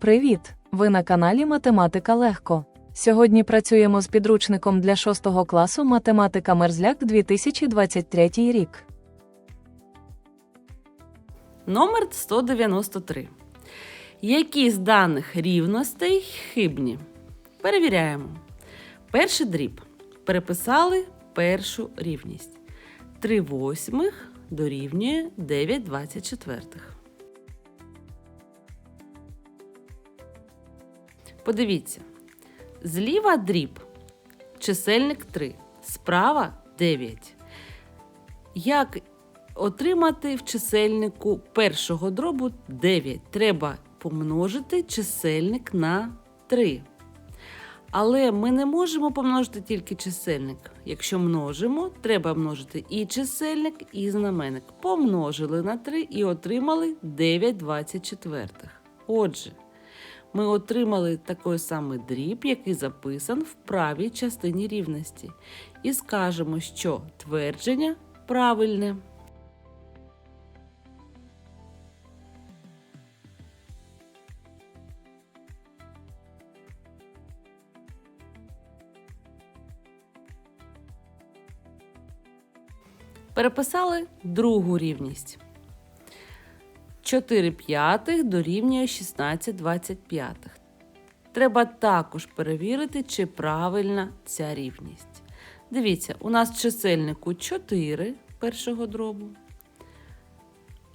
Привіт! Ви на каналі Математика Легко. Сьогодні працюємо з підручником для 6 класу Математика Мерзляк 2023 рік. Номер 193. Які з даних рівностей хибні? Перевіряємо. Перший дріб. Переписали першу рівність. 3 восьмих дорівнює 9 24. Подивіться. Зліва дріб. Чисельник 3. Справа 9. Як отримати в чисельнику першого дробу 9? Треба помножити чисельник на 3. Але ми не можемо помножити тільки чисельник. Якщо множимо, треба множити і чисельник, і знаменник. Помножили на 3 і отримали 9 24. Отже, ми отримали такий самий дріб, який записан в правій частині рівності. І скажемо, що твердження правильне. Переписали другу рівність. 4 п'ятих дорівнює 16 25. Треба також перевірити, чи правильна ця рівність. Дивіться, у нас в чисельнику 4 першого дробу,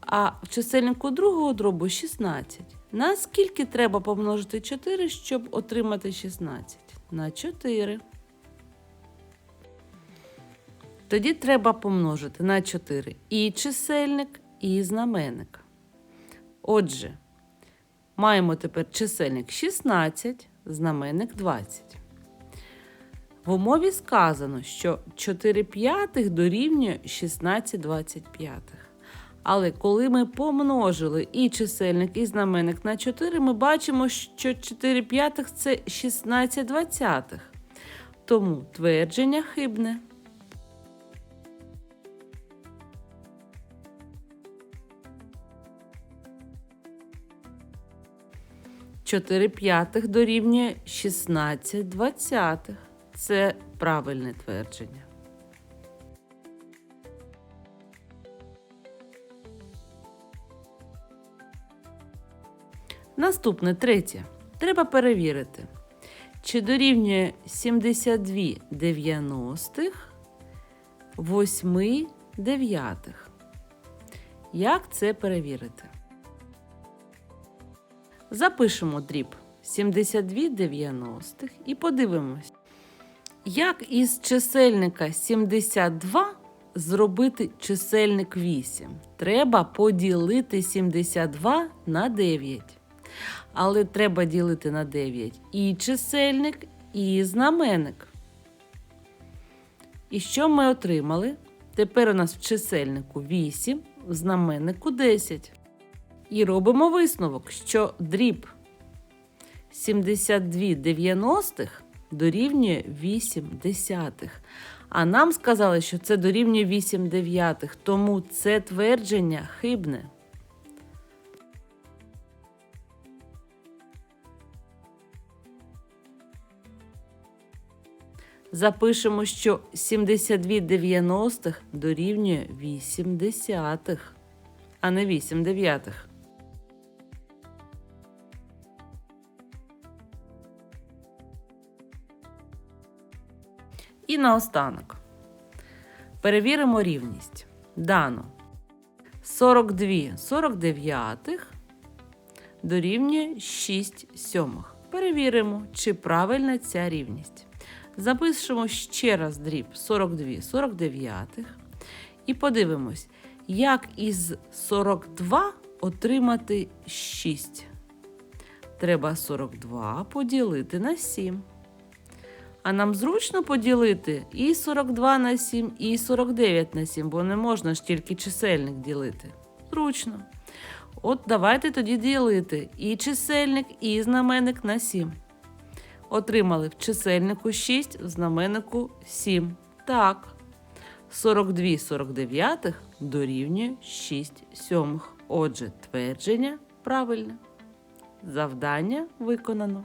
а в чисельнику другого дробу 16. Наскільки треба помножити 4, щоб отримати 16? На 4. Тоді треба помножити на 4 і чисельник, і знаменник. Отже, маємо тепер чисельник 16, знаменник 20. В умові сказано, що 4 п'ятих дорівнює 16 25. Але коли ми помножили і чисельник, і знаменник на 4, ми бачимо, що 4 п'ятих це 16 двадцятих. Тому твердження хибне. 4 п'ятих дорівнює 16 двадцятих. Це правильне твердження. Наступне третє. Треба перевірити, чи дорівнює 72 дев'яностих 8 дев'ятих. Як це перевірити? Запишемо дріб 72 дев'яностих і подивимось, як із чисельника 72 зробити чисельник 8. Треба поділити 72 на 9. Але треба ділити на 9 і чисельник, і знаменник. І що ми отримали? Тепер у нас в чисельнику 8, в знаменнику 10. І робимо висновок, що дріб 72 дев'яностих дорівнює 8 десятих. А нам сказали, що це дорівнює 8 дев'ятих, тому це твердження хибне. Запишемо, що 72 дев'яностих дорівнює 8 десятих, а не 8 дев'ятих. І наостанок. Перевіримо рівність. Дано 42 49 дорівнює 6 сьомих. Перевіримо, чи правильна ця рівність. Запишемо ще раз дріб 42 49 і подивимось, як із 42 отримати 6. Треба 42 поділити на 7. А нам зручно поділити і 42 на 7, і 49 на 7, бо не можна ж тільки чисельник ділити. Зручно. От давайте тоді ділити і чисельник, і знаменник на 7. Отримали в чисельнику 6, в знаменнику 7. Так. 42 49 дорівнює 6 сьомих. Отже, твердження правильне. Завдання виконано.